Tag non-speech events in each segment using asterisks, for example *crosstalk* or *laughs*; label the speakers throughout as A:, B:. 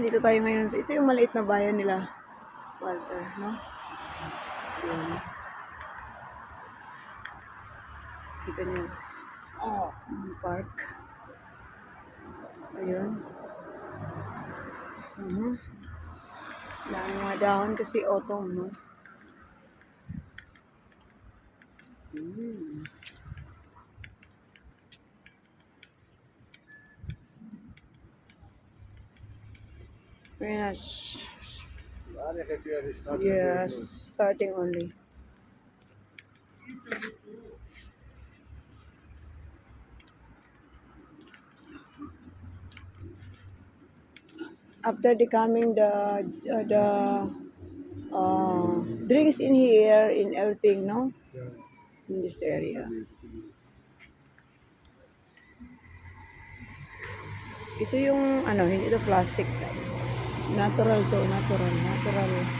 A: Nandito tayo ngayon. So, ito yung maliit na bayan nila. Walter, no? Yun. Kita niyo guys. Oh, park. Ayun. Mhm. Dami mga dahon kasi autumn, no? Mm. Very nice. Yes, starting only. After the coming the uh, the uh, drinks in here in everything, no? In this area. Ito yung ano, hindi ito plastic guys. Natural to, natural, natural.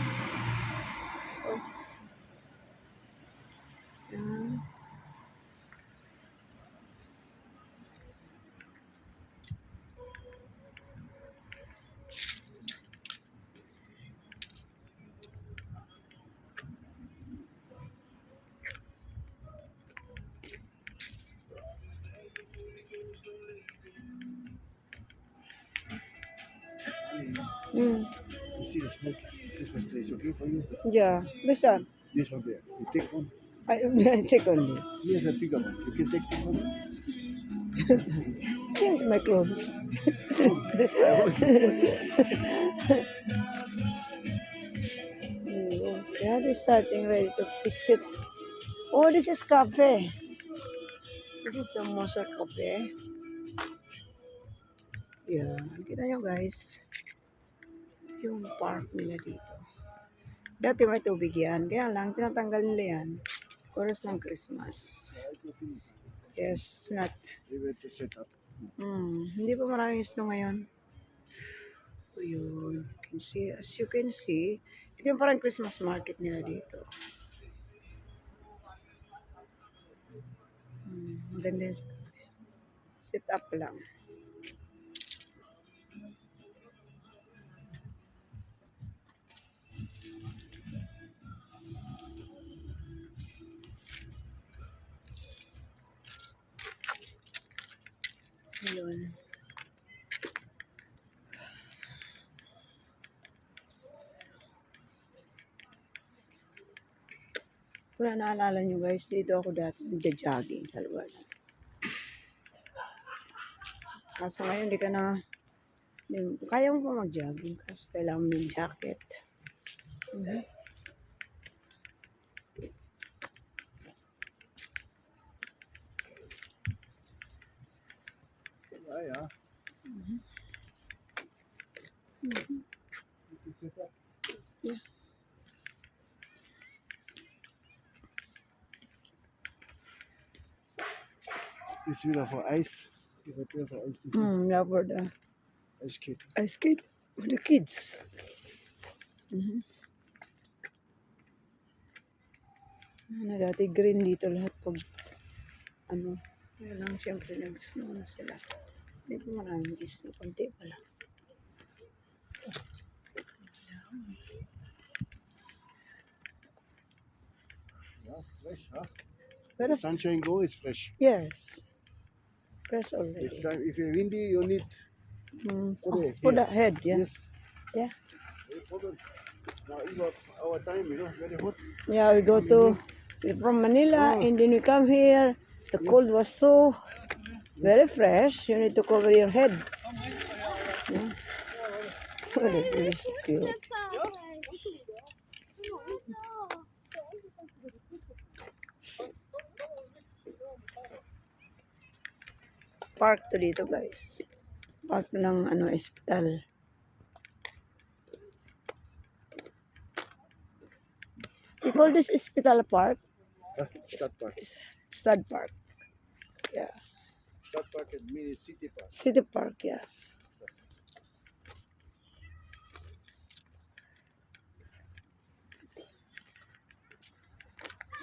B: You see the smoke? Christmas tree is okay for you?
A: Yeah, listen.
B: This one there. You take one.
A: I check on you.
B: Here's a bigger one. You can take this one. *laughs*
A: Give my clothes. *laughs* Yeah, they're starting ready to fix it. Oh, this is cafe. This is the Moser Cafe. Yeah, kita nyo guys. Yung park nila dito. Dati may tubig yan. Kaya lang, tinatanggal nila yan. Oras ng Christmas. Yes, not. Hmm, hindi pa maraming snow ngayon. So, yun. You can see, as you can see, ito yung parang Christmas market nila dito. Hmm, maganda yung set up lang. Yun. Kung na naalala nyo guys, dito ako dati nagja-jogging sa lugar na. Kaso ngayon, hindi ka na, kaya mo pa mag-jogging kasi kailangan mo ng jacket. Mhm.
B: Ah, für Eis. Die wird wieder für Eis. Das
A: Hmm, yeah, for the ice skate for the kids. Mhm. Ano, dati green dito lahat pag ano, kaya lang siyempre nag-snow na sila. Hindi pa maraming snow, konti pa lang.
B: Ja, fresh, ja.
A: Pero,
B: Sunshine Go is fresh.
A: yes, press already.
B: Next time, if you're windy, you need
A: Mm.
B: Put
A: Oh, for
B: here.
A: the head, yeah.
B: yes.
A: Yeah.
B: No problem. Now, even our time, you know, very hot.
A: Yeah, we go to we from Manila and then we come here. The cold was so very fresh. You need to cover your head. Yeah. *laughs* Oh, that is so cute. Park to dito guys. Park ng ano, hospital. You call this hospital park?
B: Ja, Stadtpark.
A: Stud Park. Yeah.
B: Stadtpark and mini city park.
A: City Park, yeah.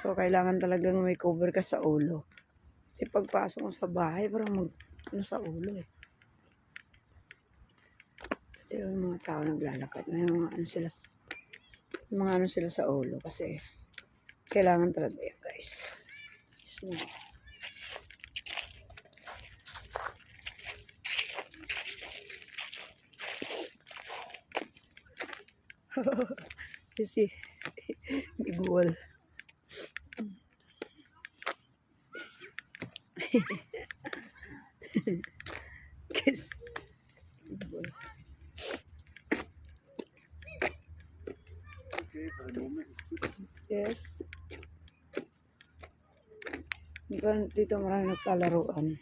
A: So, kailangan talagang may cover ka sa ulo. Kasi pagpasok mo sa bahay, parang mag, ano sa ulo eh. Ito yung mga tao naglalakad. May mga ano sila, mga ano sila sa ulo kasi kailangan talaga yan guys. Snow. you see, big wall. Kiss. Big wall.
B: Okay, for the moment it's good.
A: Yes. Dito, dito marami nagpalaruan.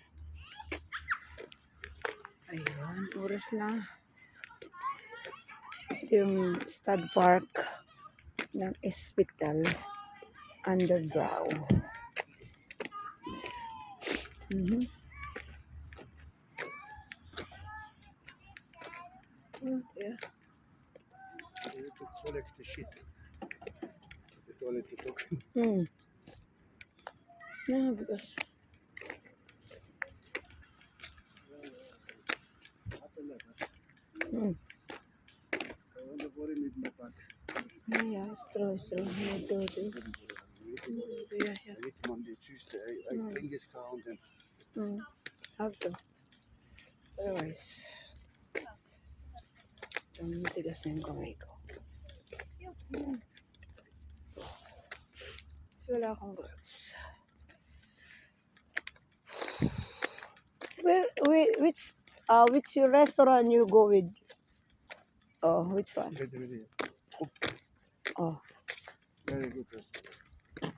A: Ayun, oras na. Yung stud park ng hospital underground. Mhm. Oh, yeah.
B: To shit. The toilet to talk. *laughs*
A: Mm. Yeah, because mm.
B: I wonder what it made my back.
A: yeah, yeah, it's true, it's true. Yeah, do it. Yeah, yeah.
B: I eat Monday, Tuesday. I, I
A: Mm.
B: bring this car and then
A: Mm. Have to. Otherwise, ang matigas na yung kamay ko. Kasi wala akong gloves. Where, whi- which, uh, which restaurant you go with? Oh, which one?
B: Wait a minute.
A: Oh,
B: Very good restaurant.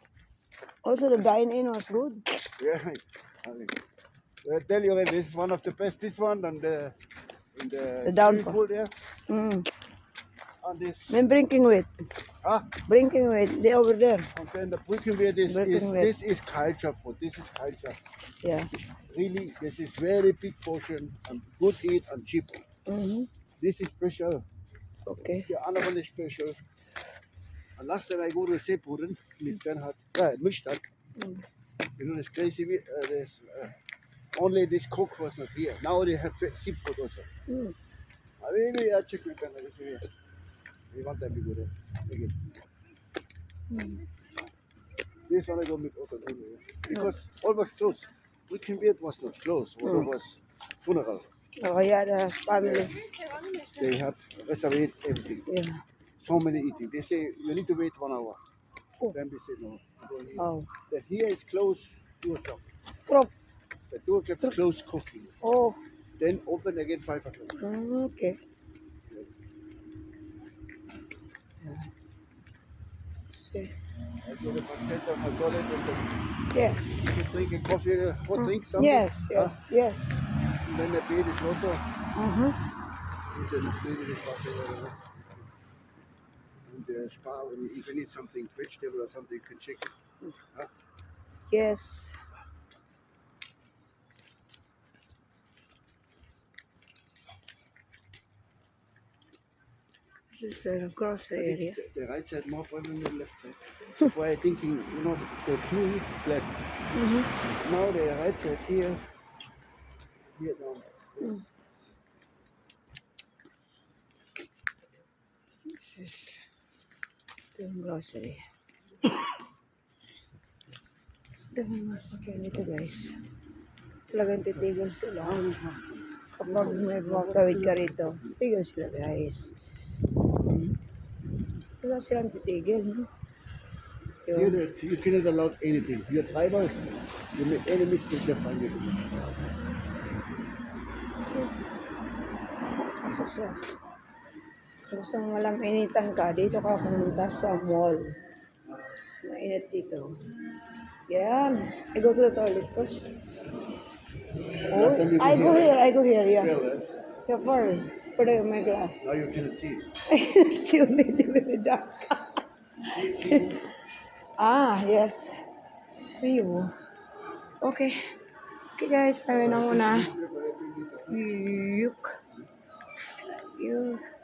A: also the dine-in was good.
B: Yeah, *laughs* I mean, I tell you, this is one of the best. This one and the in the,
A: The down
B: swimming pool there,
A: Mm.
B: and this
A: Then drinking with,
B: ah,
A: drinking with, they over there.
B: and then the Brückenwehr. This is
A: Brückenwehr.
B: this is culture food. This is culture.
A: Yeah.
B: Really, this is very big portion and good eat and cheap.
A: Mm-hmm.
B: This is special.
A: Okay.
B: The other one is special. And last time I go to Seepuren with Bernhard, uh, Milchstadt,
A: Mm.
B: you know, this crazy, uh, this, uh, only this cook was not here. Now they have seafood also.
A: Mm.
B: Uh, maybe I'll check with Bernhard. this here. We want them to go there. Again.
A: Mm.
B: This one I go with Otto anyway. Because all was closed. Brückenwirt was not closed. Otto
A: Mm.
B: was funeral.
A: Oh, yeah, the family.
B: They have reserved everything.
A: Yeah.
B: So many eating. They say you need to wait one hour.
A: Oh.
B: Then we say no.
A: Oh.
B: That here is closed two o'clock.
A: Trop.
B: The two o'clock close cooking.
A: Oh.
B: Then open again five o'clock.
A: Mm, okay. See.
B: I go to my my toilet, and
A: Yes.
B: then you drink a coffee, a hot drink, something.
A: Yes, yes, yes.
B: And then the bed is water.
A: Mm-hmm.
B: And then the bed is water. And the spa, if you need something, er vegetable or something, you can check it. Huh?
A: Yes. This is the grocery area.
B: The, the right side more fun than the left side. Before I thinking, you know, the queue is left.
A: Mm-hmm.
B: Now the er right side here, down.
A: This is yung grocery. Ito yung masakyan nito guys. Talagang titigil sila. Kapag may makatawid ka rito, titigil sila guys. Hmm. Wala silang titigil. No?
B: You, you cannot allow anything. Your driver, you make any mistake, they find you.
A: Kasi siya. Gusto mo walang initan ka, dito ka pumunta sa mall. Mas mainit dito. Yan. I go to the toilet first. Oh, I go here, I go here, yeah.
B: Eh,
A: Yeah, far. Put it in my glass.
B: now you cannot see. *laughs*
A: See you later with the dark. *laughs* ah, yes. See you. Okay. Okay guys, bye na muna. Yuk. Yuk.